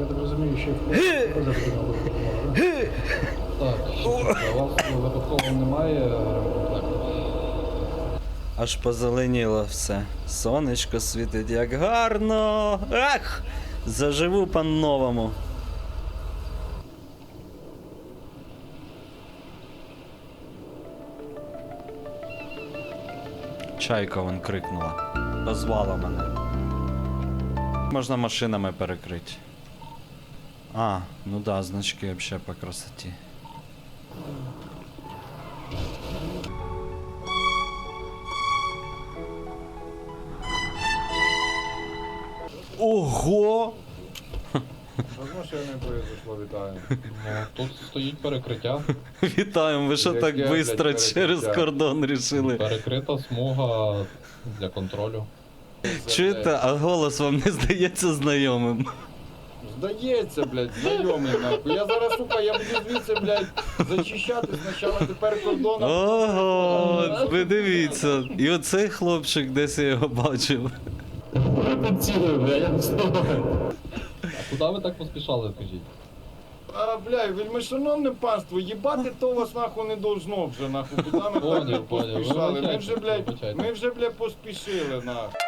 я так розумію, ще. Так, у вас випадково немає? Аж позеленіло все. Сонечко світить як гарно. Ах! Заживу по-новому. Чайка вон крикнула. Позвала мене. Можна машинами перекрити. А, ну да, значки вообще по красоті. Ого! Машини произошло, вітаю. Ну, тут стоїть перекриття, Вітаємо, ви що Яке, так блядь, швидко перекриття? через кордон рішили? перекрита смуга для контролю. Чуєте, а голос вам не здається знайомим? Здається, блядь, знайомий нахуй. Я зараз, сука, я буду звідси, блядь, зачищати спочатку тепер кордон. Ого, ви дивіться. І оцей хлопчик десь я його бачив. А куди ви так поспішали, скажіть? А, блядь, вельмишановне панство, їбати то вас нахуй не должно вже, нахуй. Куди ми Поняв, так поняв. поспішали? Ми вже, блядь, ми вже, блядь, поспішили, нахуй.